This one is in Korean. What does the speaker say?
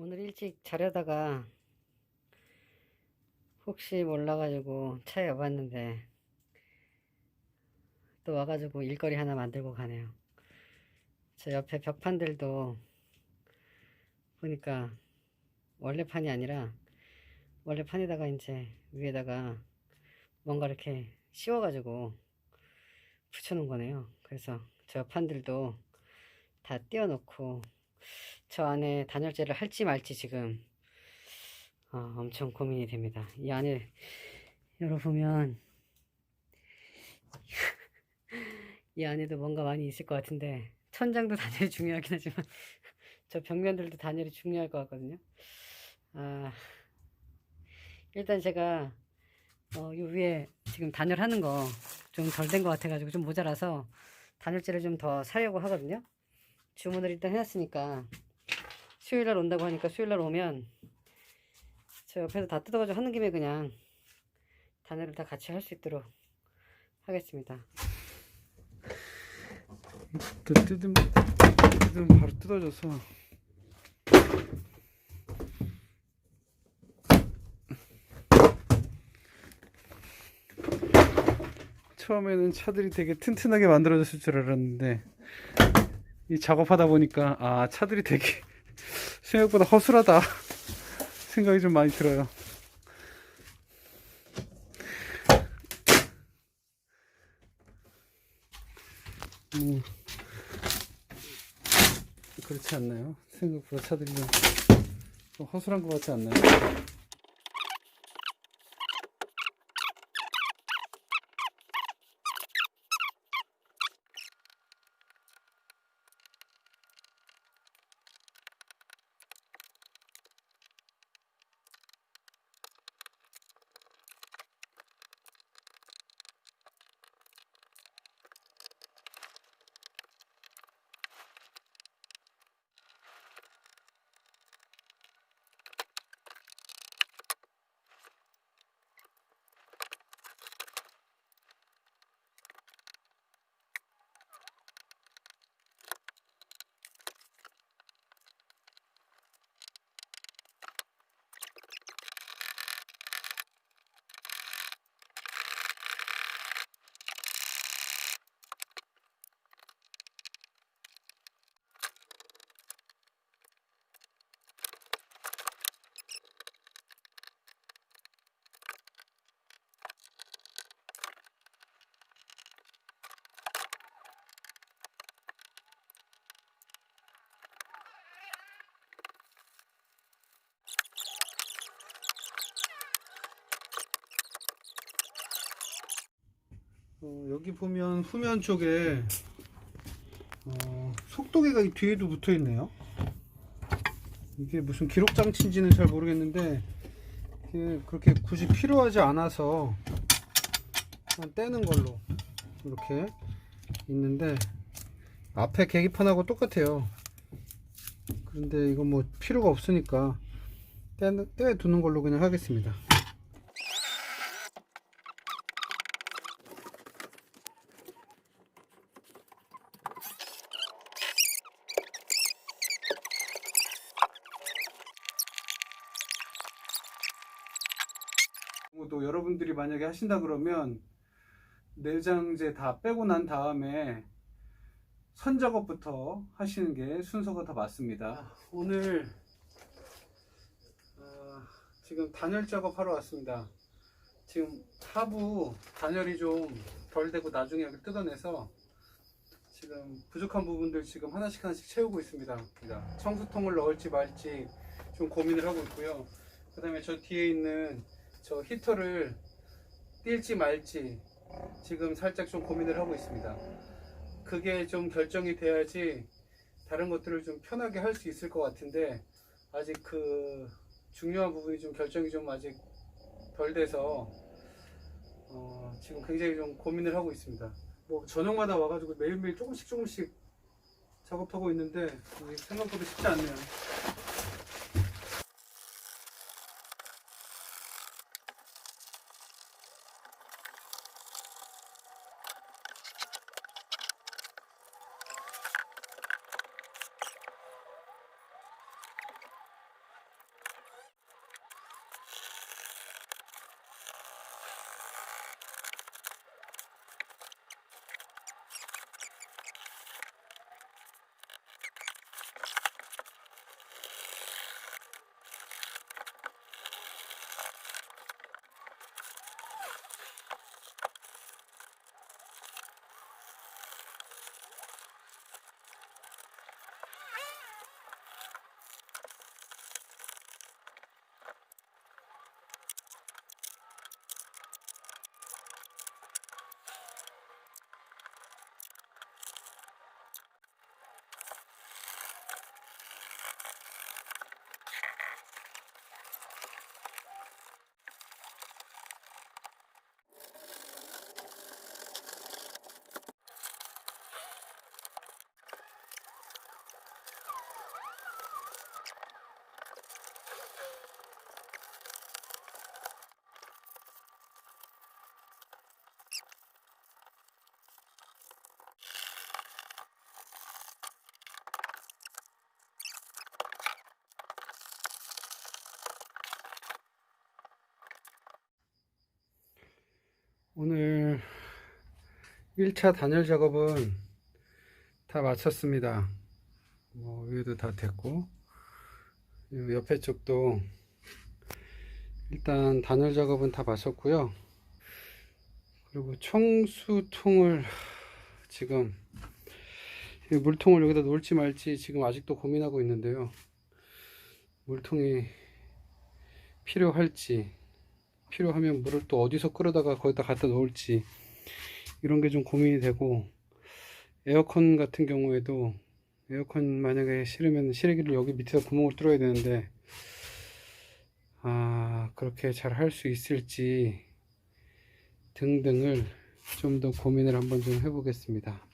오늘 일찍 자려다가 혹시 몰라가지고 차에 와봤는데 또 와가지고 일거리 하나 만들고 가네요. 저 옆에 벽판들도 보니까 원래 판이 아니라 원래 판에다가 이제 위에다가 뭔가 이렇게 씌워가지고 붙여놓은 거네요. 그래서 저 판들도 다 띄워놓고 저 안에 단열재를 할지 말지 지금 어, 엄청 고민이 됩니다. 이 안에 열어보면 이 안에도 뭔가 많이 있을 것 같은데 천장도 단열이 중요하긴 하지만 저 벽면들도 단열이 중요할 것 같거든요. 아, 일단 제가 어, 요 위에 지금 단열하는 거 좀 덜 된 것 같아가지고 좀 모자라서 단열재를 좀 더 사려고 하거든요. 주문을 일단 해놨으니까 수요일날 온다고 하니까 수요일날 오면 저 옆에서 다 뜯어가지고 하는 김에 그냥 단열을 다 같이 할 수 있도록 하겠습니다. 또 뜯으면, 뜯으면 바로 뜯어져서 처음에는 차들이 되게 튼튼하게 만들어졌을 줄 알았는데 이 작업하다 보니까 아 차들이 되게 생각보다 허술하다 생각이 좀 많이 들어요 음. 그렇지 않나요? 생각보다 차들이 좀, 좀 허술한 것 같지 않나요? 어, 여기 보면 후면 쪽에 어, 속도계가 이 뒤에도 붙어 있네요. 이게 무슨 기록 장치인지는 잘 모르겠는데 그렇게 굳이 필요하지 않아서 그냥 떼는 걸로 이렇게 있는데 앞에 계기판하고 똑같아요. 그런데 이건 뭐 필요가 없으니까 떼, 떼 두는 걸로 그냥 하겠습니다. 또 여러분들이 만약에 하신다 그러면 내장재 다 빼고 난 다음에 선 작업부터 하시는 게 순서가 더 맞습니다. 오늘 어, 지금 단열 작업하러 왔습니다. 지금 하부 단열이 좀 덜 되고 나중에 여기 뜯어내서 지금 부족한 부분들 지금 하나씩 하나씩 채우고 있습니다. 청수통을 넣을지 말지 좀 고민을 하고 있고요. 그 다음에 저 뒤에 있는 저 히터를 뛸지 말지 지금 살짝 좀 고민을 하고 있습니다. 그게 좀 결정이 돼야지 다른 것들을 좀 편하게 할 수 있을 것 같은데 아직 그 중요한 부분이 좀 결정이 좀 아직 덜 돼서 어, 지금 굉장히 좀 고민을 하고 있습니다. 뭐 저녁마다 와가지고 매일매일 조금씩 조금씩 작업하고 있는데 생각보다 쉽지 않네요. 오늘 1차 단열 작업은 다 마쳤습니다. 뭐 위에도 다 됐고 이 옆에 쪽도 일단 단열 작업은 다 마쳤고요. 그리고 청수통을 지금 이 물통을 여기다 놓을지 말지 지금 아직도 고민하고 있는데요. 물통이 필요할지 필요하면 물을 또 어디서 끌어다가 거기다 갖다 놓을지 이런 게 좀 고민이 되고 에어컨 같은 경우에도 에어컨 만약에 실으면 실외기를 여기 밑에다 구멍을 뚫어야 되는데 아 그렇게 잘 할 수 있을지 등등을 좀 더 고민을 한번 좀 해보겠습니다.